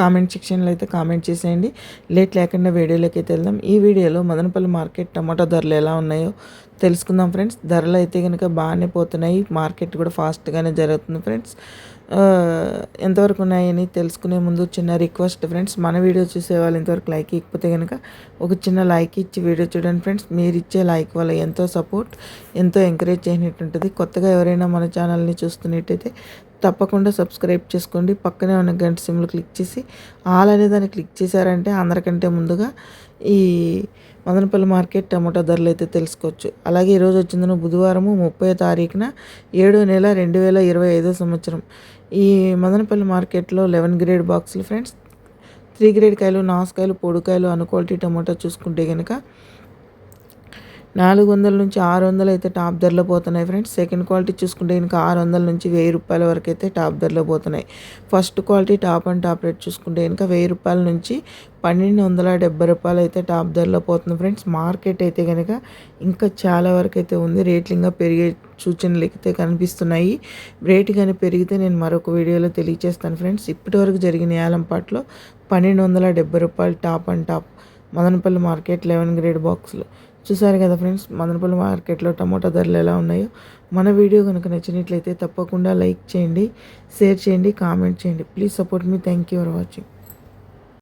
Comment సెక్షన్లో అయితే comment చేసేయండి. లేట్ లేకుండా వీడియోలోకి అయితే వెళ్దాం. ఈ వీడియోలో మదనపల్లి మార్కెట్ టమాటో ధరలు ఎలా ఉన్నాయో తెలుసుకుందాం ఫ్రెండ్స్. ధరలు అయితే కనుక బాగానే పోతున్నాయి. మార్కెట్ కూడా ఫాస్ట్గానే జరుగుతుంది ఫ్రెండ్స్. ఎంతవరకు ఉన్నాయని తెలుసుకునే ముందు చిన్న రిక్వెస్ట్ ఫ్రెండ్స్. మన వీడియో చూసే వాళ్ళు ఇంతవరకు లైక్ ఇవ్వకపోతే కనుక ఒక చిన్న లైక్ ఇచ్చి వీడియో చూడండి ఫ్రెండ్స్. మీరు ఇచ్చే లైక్ వల్ల ఎంతో సపోర్ట్ ఎంతో ఎంకరేజ్ చేయనట్టు ఉంటుంది కొత్తగా ఎవరైనా మన ఛానల్ని చూస్తున్నట్టయితే తప్పకుండా సబ్స్క్రైబ్ చేసుకోండి. పక్కనే ఉన్న గంట సిమ్లు క్లిక్ చేసి ఆల్ అనే దాన్ని క్లిక్ చేశారంటే అందరికంటే ముందుగా ఈ మదనపల్లి మార్కెట్ టమాటా ధరలు అయితే తెలుసుకోవచ్చు. అలాగే ఈరోజు వచ్చిందను బుధవారము ముప్పై తారీఖున ఏడో నెల రెండు వేల ఇరవై ఐదో సంవత్సరం. ఈ మదనపల్లి మార్కెట్లో లెవెన్ గ్రేడ్ బాక్సులు ఫ్రెండ్స్. త్రీ గ్రేడ్ కాయలు నాసుకాయలు పొడికాయలు అన్ క్వాలిటీ టమాటా చూసుకుంటే కనుక నాలుగు వందల నుంచి ఆరు వందలు అయితే టాప్ ధరలో పోతున్నాయి ఫ్రెండ్స్. సెకండ్ క్వాలిటీ చూసుకుంటే ఇంకా ఆరు వందల నుంచి వెయ్యి రూపాయల వరకు అయితే టాప్ ధరలో పోతున్నాయి. First quality top and top rate చూసుకుంటే ఇంకా వెయ్యి రూపాయల నుంచి పన్నెండు వందల డెబ్బై రూపాయలు అయితే టాప్ ధరలో పోతుంది ఫ్రెండ్స్. మార్కెట్ అయితే కనుక ఇంకా చాలా వరకు అయితే ఉంది. రేట్లు ఇంకా పెరిగే సూచనలు అయితే కనిపిస్తున్నాయి. రేటు కానీ పెరిగితే నేను మరొక వీడియోలో తెలియజేస్తాను ఫ్రెండ్స్. ఇప్పటివరకు జరిగిన ఏలంపాట్లో పన్నెండు వందల డెబ్బై రూపాయలు top and top Madanapalle market eleven grade బాక్సులు చూసారు కదా ఫ్రెండ్స్ మదనపల్లి మార్కెట్లో టమాటా ధరలు ఎలా ఉన్నాయో? మన వీడియో కనుక నచ్చినట్లయితే తప్పకుండా లైక్ చేయండి షేర్ చేయండి కామెంట్ చేయండి. ప్లీజ్ సపోర్ట్ మీ థ్యాంక్ యూ ఫర్ వాచింగ్